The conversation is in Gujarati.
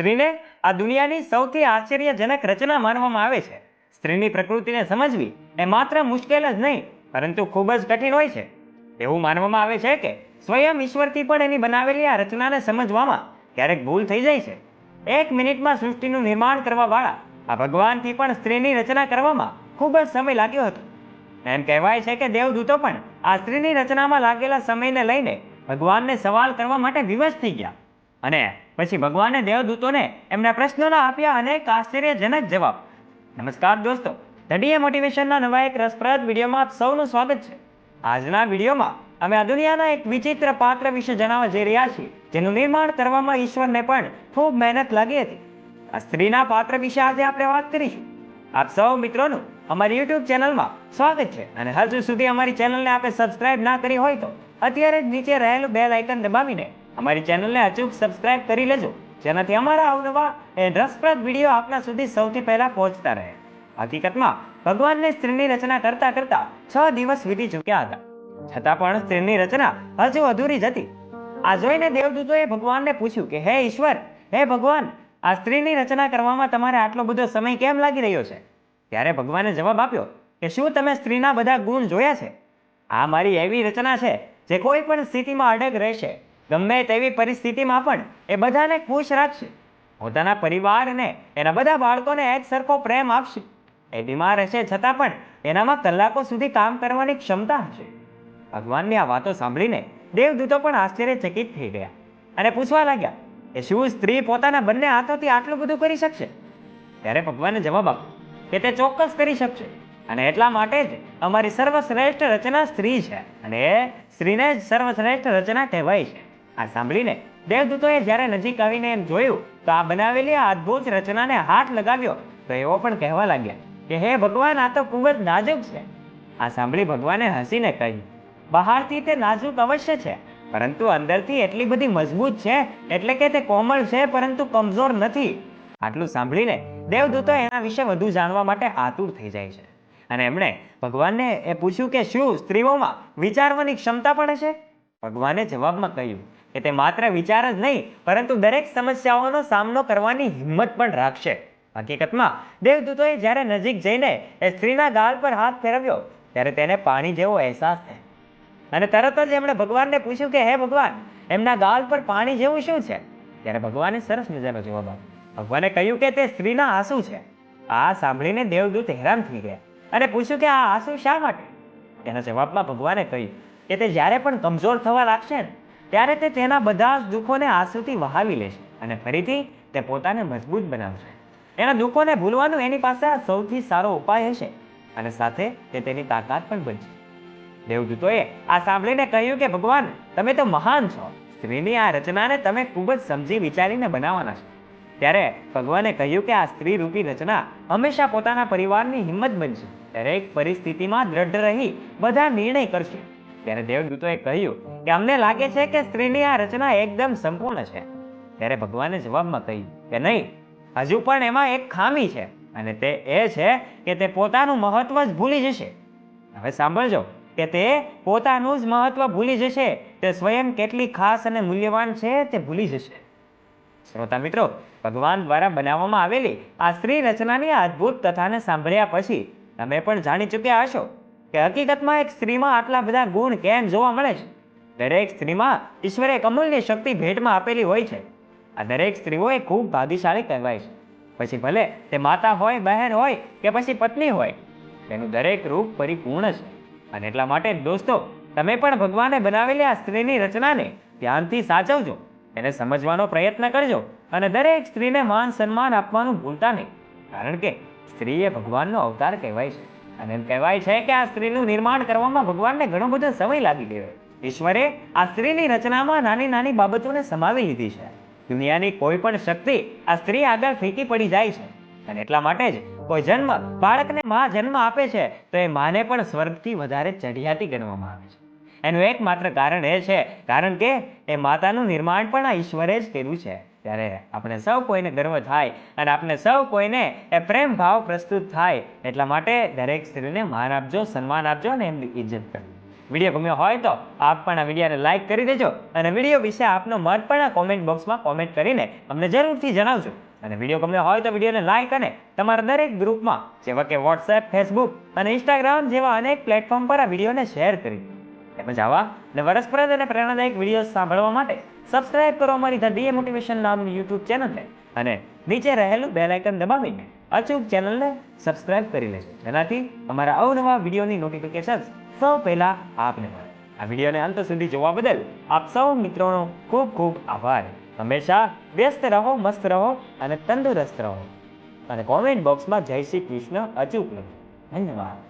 સ્ત્રીને આ દુનિયાની સૌથી આશ્ચર્યજનક રચના માનવામાં આવે છે. સ્ત્રીની પ્રકૃતિને સમજવી એ માત્ર મુશ્કેલ જ નહીં, પરંતુ ખૂબ જ કઠિન હોય છે. એવું માનવામાં આવે છે કે સ્વયં ઈશ્વરથી પણ એની બનાવેલી આ રચનાને સમજવામાં ક્યારેક ભૂલ થઈ જાય છે. એક મિનિટમાં સૃષ્ટિનું નિર્માણ કરવાવાળા આ ભગવાનથી પણ સ્ત્રીની રચના કરવામાં ખૂબ જ સમય લાગ્યો હતો. એમ કહેવાય છે કે દેવદૂતો પણ આ સ્ત્રીની રચનામાં લાગેલા સમયને લઈને ભગવાનને સવાલ કરવા માટે વિવશ થઈ ગયા. અને પછી ભગવાને દેવદૂતોને એમના પ્રશ્નોના આપ્યા અનેક આશ્ચર્યજનક જવાબ. નમસ્કાર દોસ્તો, ધડીએ મોટિવેશનના નવા એક રસપ્રદ વિડીયોમાં આપ સૌનું સ્વાગત છે. આજના વિડીયોમાં અમે આ દુનિયાના એક વિચિત્ર પાત્ર વિશે જણાવવા જઈ રહ્યા છીએ, જેનું નિર્માણ કરવામાં ઈશ્વરને પણ ખૂબ મહેનત લાગી હતી. આ સ્ત્રીના પાત્ર વિશે આજે આપણે વાત કરીશું. આપ સૌ મિત્રોનું અમારી યુટ્યુબ ચેનલમાં સ્વાગત છે. અને હજુ સુધી અમારી ચેનલને આપણે સબસ્ક્રાઇબ ના કરી હોય તો અત્યારે જ નીચે રહેલું બેલ આઇકન દબાવીને અમારી ચેનલને અચૂક સબસ્ક્રાઇબ કરી લેજો. જેનાથી અમારા અવનવા એ રસપ્રદ વીડિયો આપના સુધી સૌથી પહેલા પહોંચતા રહે. હકીકતમાં, ભગવાનને સ્ત્રીની રચના કરતા કરતા છ દિવસ વીતી ચૂક્યા હતા. છતાં પણ સ્ત્રીની રચના હજુ અધૂરી જ હતી. આ જોઈને દેવદૂતોએ ભગવાનને પૂછ્યું કે, હે ઈશ્વર, હે ભગવાન, આ સ્ત્રીની રચના કરવામાં તમારે આટલો બધો સમય કેમ લાગી રહ્યો છે? ત્યારે ભગવાને જવાબ આપ્યો કે, શું તમે સ્ત્રીના બધા ગુણ જોયા છે? આ મારી એવી રચના છે જે કોઈ પણ સ્થિતિમાં અડગ રહેશે. ગમે તેવી પરિસ્થિતિમાં પણ એ બધાને ખુશ રાખશે. પોતાના પરિવારને, એના બધા બાળકોને જ સરખો પ્રેમ આપશે. એ બીમાર હશે છતાં પણ એનામાં કલાકો સુધી કામ કરવાની ક્ષમતા હશે. ભગવાનની આ વાતો સાંભળીને દેવદૂતો પણ આશ્ચર્યચકિત થઈ ગયા અને પૂછવા લાગ્યા કે શું સ્ત્રી પોતાના બંને હાથોથી આટલું બધું કરી શકશે? ત્યારે ભગવાને જવાબ આપ્યો કે તે ચોક્કસ કરી શકશે અને એટલા માટે જ અમારી સર્વશ્રેષ્ઠ રચના સ્ત્રી છે અને એ સ્ત્રીને જ સર્વશ્રેષ્ઠ રચના કહેવાય છે. આ સાંભળીને દેવદૂતોએ જ્યારે નજીક આવીને એમ જોયું, તો આ બનાવેલી અદ્ભુત રચનાને હાથ લગાવ્યો, તો એવો પણ કહેવા લાગ્યા કે, હે ભગવાન, આ તો ખૂબ જ નાજુક છે. આ સાંભળી ભગવાને હસીને કહ્યું, બહારથી તે નાજુક અવશ્ય છે, પરંતુ અંદરથી એટલી બધી મજબૂત છે, એટલે કે તે કોમળ છે, પરંતુ કમજોર નથી. આટલું સાંભળીને દેવદૂતો એના વિશે વધુ જાણવા માટે આતુર થઈ જાય છે. અને એમણે ભગવાનને એ પૂછ્યું કે, શું સ્ત્રીઓમાં વિચારવાની ક્ષમતા પણ છે ભગવાને જવાબમાં કહ્યું કે તે માત્ર વિચાર જ નહીં, પરંતુ દરેક સમસ્યાઓનો સામનો કરવાની હિંમત પણ રાખશે. હકીકતમાં, દેવદૂતોએ જ્યારે નજીક જઈને એ સ્ત્રીના ગાલ પર હાથ ફેરવ્યો, ત્યારે તેને પાણી જેવો અહેસાસ થયો. અને તરત જ એમણે ભગવાનને પૂછ્યું કે, હે ભગવાન, એમના ગાલ પર પાણી જેવું શું છે? ત્યારે ભગવાને સરસ મજાનો જવાબ આપ્યો. ભગવાને કહ્યું કે, તે સ્ત્રીના આંસુ છે. આ સાંભળીને દેવદૂત હેરાન થઈ ગયા અને પૂછ્યું કે, આ આંસુ શા માટે? તેના જવાબમાં ભગવાને કહ્યું કે, તે જ્યારે પણ કમજોર થવા લાગશે ને ત્યારે તે તેના બધા દુઃખોને આંસુથી વહાવી લેશે અને ફરીથી તે પોતાને મજબૂત બનાવશે. એના દુઃખોને ભૂલવાનું એની પાસે આ સૌથી સારો ઉપાય હશે અને સાથે તે તેની તાકાત પણ બનશે. દેવદૂતોએ આ સાંભળીને કહ્યું કે, ભગવાન, તમે તો મહાન છો. સ્ત્રીની આ રચનાને તમે ખૂબ જ સમજી વિચારીને બનાવવાના છો. ત્યારે ભગવાને કહ્યું કે, આ સ્ત્રી રૂપી રચના હંમેશા પોતાના પરિવારની હિંમત બનશે. દરેક પરિસ્થિતિમાં દ્રઢ રહી બધા નિર્ણય કરશે. ત્યારે દેવદૂતોએ કહ્યું કે અમને લાગે છે કે સ્ત્રીની આ રચના એકદમ સંપૂર્ણ છે. ત્યારે ભગવાને જવાબમાં કહ્યું કે નહીં, હજુ પણ એમાં એક ખામી છે અને તે એ છે કે તે પોતાનું મહત્વ જ ભૂલી જશે. હવે સાંભળજો કે તે પોતાનું જ મહત્વ ભૂલી જશે, તે સ્વયં કેટલી ખાસ અને મૂલ્યવાન છે તે ભૂલી જશે. શ્રોતા મિત્રો, ભગવાન દ્વારા બનાવવામાં આવેલી આ સ્ત્રી રચનાની અદ્ભુત કથાને સાંભળ્યા પછી તમે પણ જાણી ચૂક્યા હશો. કે હકીકતમાં એક સ્ત્રીમાં આટલા બધા ગુણ કેમ જોવા મળે છે? દરેક સ્ત્રીમાં ઈશ્વરે એક શક્તિ ભેટમાં આપેલી હોય છે. આ દરેક સ્ત્રીઓ એ ખૂબ ભાગ્યશાળી કહેવાય છે. પછી ભલે તે માતા હોય, બહેન હોય કે પછી પત્ની હોય, તેનું દરેક રૂપ પરિપૂર્ણ છે. અને એટલા માટે દોસ્તો, તમે પણ ભગવાને બનાવેલી આ સ્ત્રીની રચનાને ધ્યાનથી સાચવજો. એને સમજવાનો પ્રયત્ન કરજો અને દરેક સ્ત્રીને માન સન્માન આપવાનું ભૂલતા નહીં. કારણ કે સ્ત્રી એ ભગવાનનો અવતાર કહેવાય છે. અને એમ કહેવાય છે કે આ સ્ત્રીનું નિર્માણ કરવામાં ભગવાનને ઘણો બધો સમય લાગી ગયો. ઈશ્વરે આ સ્ત્રીની રચનામાં નાની નાની બાબતોને સમાવી લીધી છે. દુનિયાની કોઈ પણ શક્તિ આ સ્ત્રી આગળ ફીકી પડી જાય છે. અને એટલા માટે જ કોઈ જન્મ બાળકને મા જન્મ આપે છે, તો એ માને પણ સ્વર્ગથી વધારે ચઢિયાતી ગણવામાં આવે છે. એનું એકમાત્ર કારણ એ છે, કારણ કે એ માતાનું નિર્માણ પણ આ ઈશ્વરે જ કર્યું છે. ત્યારે આપણે સૌ કોઈને ગર્વ થાય અને આપણે સૌ કોઈને એ પ્રેમ ભાવ પ્રસ્તુત થાય એટલા માટે દરેક સ્ત્રીને માન આપજો, સન્માન આપજો અને એમની ઇજ્જત કરજો. વીડિયો ગમ્યો હોય તો આપ પણ આ વિડીયોને લાઇક કરી દેજો અને વીડિયો વિશે આપનો મત પણ આ કોમેન્ટ બોક્સમાં કોમેન્ટ કરીને અમને જરૂરથી જણાવજો. અને વીડિયો ગમ્યો હોય તો વિડીયોને લાઇક અને તમારા દરેક ગ્રુપમાં જેવા કે વોટ્સએપ ફેસબુક અને ઇન્સ્ટાગ્રામ જેવા અનેક પ્લેટફોર્મ પર આ વિડીયોને શેર કરી દો. તેમજ આવા અને વરસપ્રદ અને પ્રેરણાદાયક વીડિયો સાંભળવા માટે સબસ્ક્રાઇબ કરો અમારી ધ ડીએ મોટિવેશન નામની યુટ્યુબ ચેનલને અને નીચે રહેલું બેલ આઇકન દબાવીને અચૂક ચેનલને સબસ્ક્રાઇબ કરી લેજો. જેનાથી અમારા અવનવા વિડીયોની નોટિફિકેશન સૌ પહેલા આપને મળે. આ વિડીયોને અંત સુધી જોવા બદલ આપ સૌ મિત્રોનો ખૂબ ખૂબ આભાર. હંમેશા વ્યસ્ત રહો, મસ્ત રહો અને તંદુરસ્ત રહો. અને કોમેન્ટ બોક્સમાં જય શ્રી કૃષ્ણ અચૂક લખો. ધન્યવાદ.